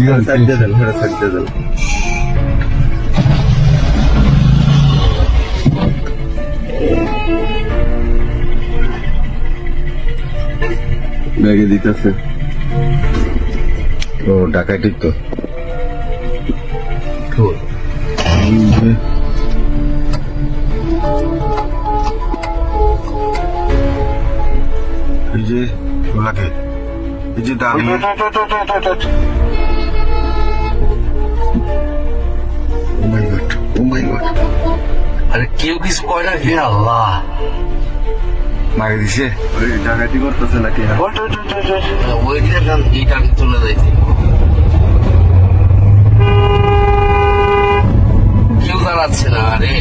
দিয়ে দেন হ্যাঁ দেন ব্যাগে দিতেছে ও ডাকাইটি তো এই যে ওলাকে এই যে দামি আরে কেউ কিছু কয় না হে আল্লাহ। মারি দিছে। ডাকাতি করতেছে নাকি? ওই দিকে এই টাকা চলে যাইছে কেউ দাঁড়াচ্ছে না আরে।